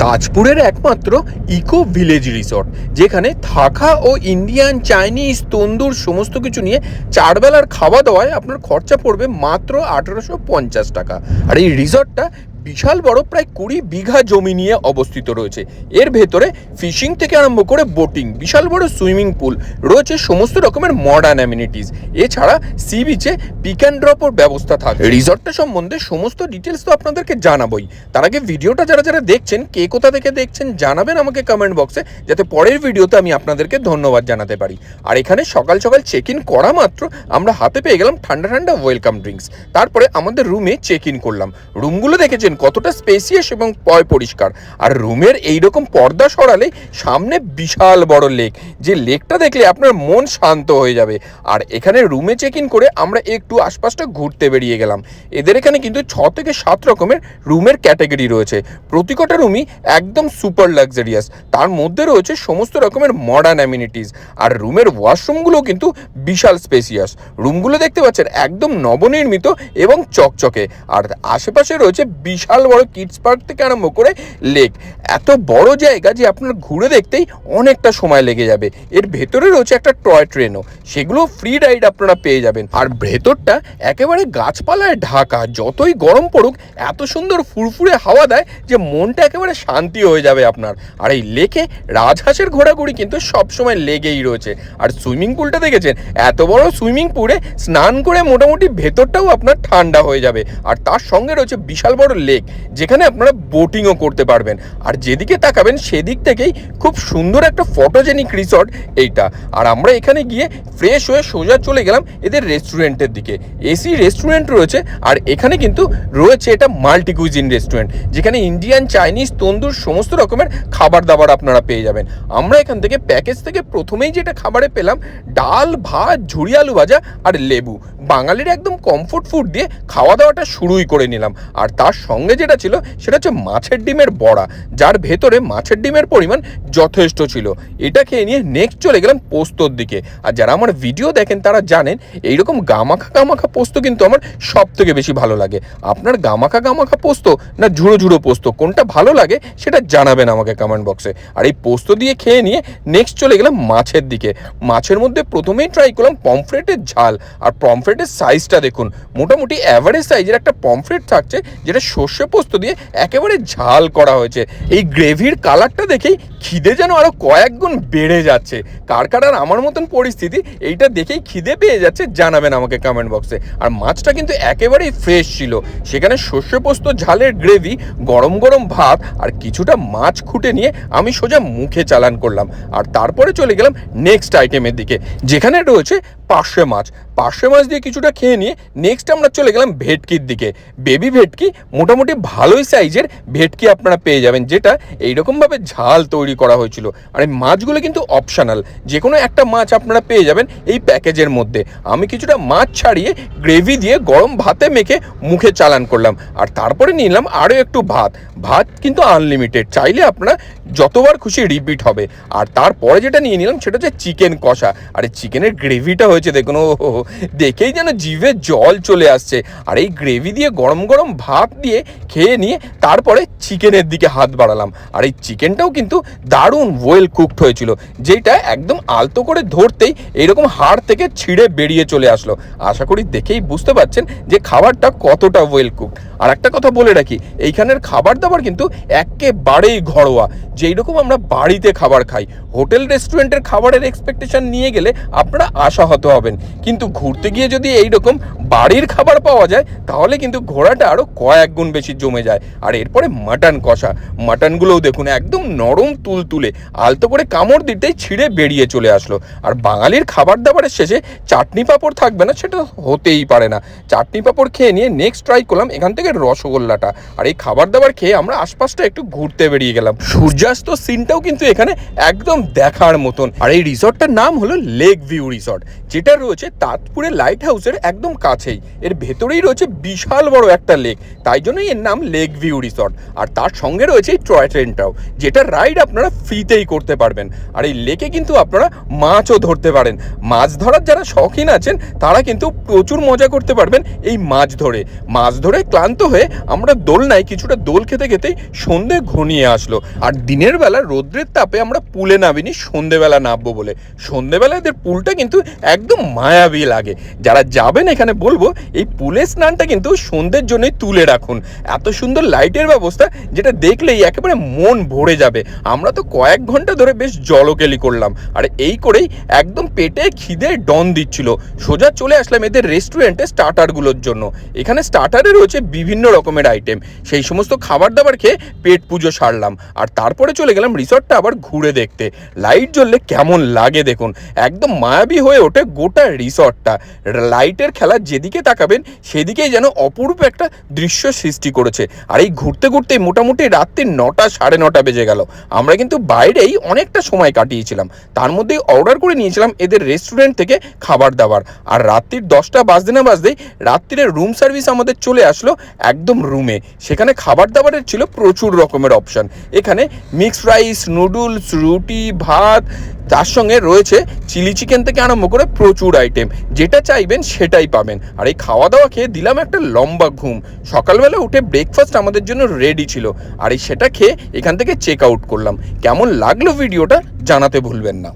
তাজপুরের একমাত্র eco village resort, যেখানে থাকা ও ইন্ডিয়ান চাইনিজ তন্দুর সমস্ত কিছু নিয়ে চারবেলার খাওয়া দাওয়ায় আপনার খরচা পড়বে মাত্র আঠেরোশো পঞ্চাশ টাকা। আর এই রিসর্টটা বিশাল বড় প্রায় কুড়ি বিঘা জমি নিয়ে অবস্থিত রয়েছে। এর ভেতরে ফিশিং থেকে আরম্ভ করে বোটিং, বিশাল বড় সুইমিং পুল, রয়েছে সমস্ত রকমের মডার্ন অ্যামিনিটিস এছাড়া সি বিচে পিক অ্যান্ড ড্রপও ব্যবস্থা থাকে। রিসর্টটা সম্বন্ধে সমস্ত ডিটেলস তো আপনাদেরকে জানাবোই। তার আগে ভিডিওটা যারা যারা দেখছেন, কে কোথা থেকে দেখছেন, জানাবেন আমাকে কমেন্ট বক্সে যাতে পরের ভিডিওতে আমি আপনাদেরকে ধন্যবাদ জানাতে পারি। আর এখানে সকাল সকাল চেক ইন করা মাত্র আমরা হাতে পেয়ে গেলাম ঠান্ডা ঠান্ডা ওয়েলকাম ড্রিঙ্কস তারপরে আমাদের রুমে চেক ইন করলাম। রুমগুলো দেখেছেন কতটা স্পেসিয়াস এবং পয় পরিষ্কার। আর রুমের এইরকম পর্দা সরালে সামনে বিশাল বড় লেক যে লেকটা দেখলে আপনার মন শান্ত হয়ে যাবে। আর এখানে রুমে চেক ইন করে আমরা একটু আশপাশটা ঘুরতে বেরিয়ে গেলাম। এদের এখানে কিন্তু ছ থেকে সাত রকমের রুমের ক্যাটাগরি রয়েছে। প্রতি কটা রুমই একদম সুপার লাক্সারিয়াস তার মধ্যে রয়েছে সমস্ত রকমের মডার্ন অ্যামিনিটিস আর রুমের ওয়াশরুমগুলো কিন্তু বিশাল স্পেসিয়াস রুমগুলো দেখতে পাচ্ছেন একদম নবনির্মিত এবং চকচকে। আর আশেপাশে রয়েছে বিশাল বড় কিডস পার্ক থেকে আরম্ভ করে লেক এত বড় জায়গা যে আপনার ঘুরে দেখতেই অনেকটা সময় লেগে যাবে। এর ভেতরে রয়েছে একটা টয় ট্রেনও সেগুলো ফ্রি রাইড আপনারা পেয়ে যাবেন। আর ভেতরটা একেবারে গাছপালায় ঢাকা। যতই গরম পড়ুক, এত সুন্দর ফুরফুরে হাওয়া দেয় যে মনটা একেবারে শান্তি হয়ে যাবে আপনার। আর এই লেকে রাজহাঁসের ঘোরাঘুরি কিন্তু সবসময় লেগেই রয়েছে। আর সুইমিং পুলটা দেখেছেন? এত বড় সুইমিং পুলে স্নান করে মোটামুটি ভেতরটাও আপনার ঠান্ডা হয়ে যাবে। আর তার সঙ্গে রয়েছে বিশাল বড় লেক, যেখানে আপনারা বোটিংও করতে পারবেন। আর যেদিকে তাকাবেন, সেদিক থেকেই খুব সুন্দর একটা ফটোজেনিক রিসর্ট এইটা। আর আমরা এখানে গিয়ে ফ্রেশ হয়ে সোজা চলে গেলাম এদের রেস্টুরেন্টের দিকে। এসি রেস্টুরেন্ট রয়েছে, আর এখানে কিন্তু রয়েছে এটা মাল্টি কুইজিন রেস্টুরেন্ট, যেখানে ইন্ডিয়ান, চাইনিজ, তন্দুর সমস্ত রকমের খাবার দাবার আপনারা পেয়ে যাবেন। আমরা এখান থেকে প্যাকেজ থেকে প্রথমেই যেটা খাবারে পেলাম, ডাল, ভাত ঝুড়ি আলু ভাজা আর লেবু। বাঙালির একদম কমফোর্ট ফুড দিয়ে খাওয়া দাওয়াটা শুরুই করে নিলাম। আর তার সঙ্গে যেটা ছিল সেটা হচ্ছে মাছের ডিমের বড়া, যার ভেতরে মাছের ডিমের পরিমাণ যথেষ্ট ছিল। এটা খেয়ে নিয়ে নেক্সট চলে গেলাম পোস্তর দিকে। আর যারা আমার ভিডিও দেখেন, তারা জানেন এইরকম গামাখা গামাখা পোস্ত কিন্তু আমার সব থেকে বেশি ভালো লাগে। আপনার গামাখা গামাখা পোস্ত না ঝুড়ো ঝুড়ো পোস্ত, কোনটা ভালো লাগে সেটা জানাবেন আমাকে কমেন্ট বক্সে আর এই পোস্ত দিয়ে খেয়ে নিয়ে নেক্সট চলে গেলাম মাছের দিকে। মাছের মধ্যে প্রথমেই ট্রাই করলাম পমফ্রেটের ঝাল। আর পমফ্রেটের সাইজটা দেখুন, মোটামুটি অ্যাভারেজ সাইজের একটা পমফ্রেট থাকছে, যেটা সর্ষে পোস্ত দিয়ে একেবারে ঝাল করা হয়েছে। এই গ্রেভির কালারটা দেখেই খিদে যেন আরও কয়েক গুণ বেড়ে যাচ্ছে। কার কার আমার মতন পরিস্থিতি, এইটা দেখেই খিদে পেয়ে যাচ্ছে, জানাবেন আমাকে কমেন্ট বক্সে আর মাছটা কিন্তু একেবারেই ফ্রেশ ছিল। সেখানে শস্য পোস্ত ঝালের গ্রেভি গরম গরম ভাত আর কিছুটা মাছ খুঁটে নিয়ে আমি সোজা মুখে চালান করলাম। আর তারপরে চলে গেলাম নেক্সট আইটেমের দিকে, যেখানে রয়েছে পার্শে মাছ। পার্শে মাছ দিয়ে কিছুটা খেয়ে নিয়ে নেক্সট আমরা চলে গেলাম ভেটকির দিকে। বেবি ভেটকি মোটামুটি ভালোই সাইজের ভেটকি আপনারা পেয়ে যাবেন, যেটা এইরকমভাবে ঝাল তৈরি করা হয়েছিল। আর এই মাছগুলো কিন্তু অপশানাল যে কোনো একটা মাছ আপনারা পেয়ে যাবেন এই প্যাকেজের মধ্যে। আমি কিছুটা মাছ ছাড়িয়ে গ্রেভি দিয়ে গরম ভাতে মেখে মুখে চালান করলাম। আর তারপরে নিলাম আরও একটু ভাত। ভাত কিন্তু আনলিমিটেড চাইলে আপনারা যতবার খুশি রিপিট হবে। আর তারপরে যেটা নিয়ে নিলাম সেটা হচ্ছে চিকেন কষা। আর এই চিকেনের গ্রেভিটা হয়েছে দেখুন ও দেখেই যেন জিভে জল চলে আসছে। আর এই গ্রেভি দিয়ে গরম গরম ভাত দিয়ে খেয়ে নিয়ে তারপরে চিকেনের দিকে হাত বাড়ালাম। আর এই চিকেনটাও কিন্তু দারুণ ওয়েল কুকড হয়েছিল যেটা একদম আলতো করে ধরতেই এরকম হাড় থেকে ছিঁড়ে বেরিয়ে চলে আসলো। আশা করি দেখেই বুঝতে পারছেন যে খাবারটা কতটা ওয়েল কুক আর একটা কথা বলে রাখি, এইখানের খাবার দাবার কিন্তু একেবারেই ঘরোয়া। যেই রকম আমরা বাড়িতে খাবার খাই, হোটেল, রেস্টুরেন্টের খাবারের এক্সপেকটেশন নিয়ে গেলে আপনারা আশাহত হবেন। কিন্তু ঘুরতে গিয়ে যদি এই রকম বাড়ির খাবার পাওয়া যায়, তাহলে কিন্তু ঘোড়াটা আরও কয়েক গুণ বেশি জমে যায়। আর এরপরে মাটন কষা, মাটনগুলোও দেখুন একদম নরম তুল তুলে আলতো করে কামড় দিতেই ছিঁড়ে বেরিয়ে চলে আসলো। আর বাঙালির খাবার দাবারের শেষে চাটনি পাঁপড় থাকবে না, সেটা হতেই পারে না। চাটনি পাঁপড় খেয়ে নিয়ে নেক্সট ট্রাই করলাম, এখান থেকে রসগোল্লাটা। আর এই খাবার দাবার খেয়ে আমরা আশপাশটা একটু ঘুরতে বেরিয়ে গেলাম। সূর্যাস্ত সিনটাও কিন্তু এখানে একদম দেখার মতন। আর এই রিসর্টটার নাম হলো লেক ভিউ রিসর্ট যেটা রয়েছে তাজপুরের লাইট হাউসের একদম কাছেই। এর ভেতরেই রয়েছে বিশাল বড় একটা লেক তাই জন্যই এর নাম লেক ভিউ রিসর্ট আর তার সঙ্গে রয়েছে এই টয় ট্রেনটাও যেটা রাইড আপনারা ফ্রিতেই করতে পারবেন। আর এই লেকে কিন্তু আপনারা মাছও ধরতে পারেন। মাছ ধরার যারা শখিন আছেন, তারা কিন্তু প্রচুর মজা করতে পারবেন এই মাছ ধরে। মাছ ধরে ক্লান্ত ক্লান্ত হয়ে আমরা দোলনায় কিছুটা দোল খেতে খেতে সন্ধে ঘনিয়ে আসলো। আর দিনের বেলা রোদ্রের তাপে আমরা পুলে নামিনি সন্ধেবেলা নামবো বলে। সন্ধেবেলা এদের পুলটা কিন্তু একদম মায়াবী লাগে। যারা যাবেন এখানে বলব, এই পুলের স্নানটা কিন্তু সন্ধ্যের জন্যই তুলে রাখুন। এত সুন্দর লাইটের ব্যবস্থা যেটা দেখলেই একেবারে মন ভরে যাবে। আমরা তো কয়েক ঘণ্টা ধরে বেশ জলকেলি করলাম। আর এই করেই একদম পেটে খিদে ডন দিচ্ছিল। সোজা চলে আসলাম এদের রেস্টুরেন্টে স্টার্টারগুলোর জন্য। এখানে স্টার্টারে রয়েছে বিভিন্ন রকমের আইটেম সেই সমস্ত খাবার দাবার খেয়ে পেট পুজো সারলাম। আর তারপরে চলে গেলাম রিসর্টটা আবার ঘুরে দেখতে। লাইট জ্বললে কেমন লাগে দেখুন। একদম মায়াবী হয়ে ওঠে গোটা রিসর্টটা। লাইটের খেলা যেদিকে তাকাবেন, সেদিকেই যেন অপূর্ব একটা দৃশ্য সৃষ্টি করেছে। আর এই ঘুরতে ঘুরতে মোটামুটি রাত্রি নটা, সাড়ে নটা বেজে গেল। আমরা কিন্তু বাইরেই অনেকটা সময় কাটিয়েছিলাম। তার মধ্যেই অর্ডার করে নিয়েছিলাম এদের রেস্টুরেন্ট থেকে খাবার দাবার। আর রাত্রির দশটা বাজতে না বাজতেই রাত্রিরে রুম সার্ভিস আমাদের চলে আসলো একদম রুমে সেখানে খাবার দাবারের ছিল প্রচুর রকমের অপশন এখানে মিক্সড রাইস নুডলস রুটি, ভাত, তার সঙ্গে রয়েছে চিলি চিকেন থেকে আরম্ভ করে প্রচুর আইটেম যেটা চাইবেন সেটাই পাবেন। আর এই খাওয়া দাওয়া খেয়ে দিলাম একটা লম্বা ঘুম। সকালবেলা উঠে ব্রেকফাস্ট আমাদের জন্য রেডি ছিল। আর এই সেটা খেয়ে এখান থেকে চেক আউট করলাম। কেমন লাগল ভিডিওটা জানাতে ভুলবেন না।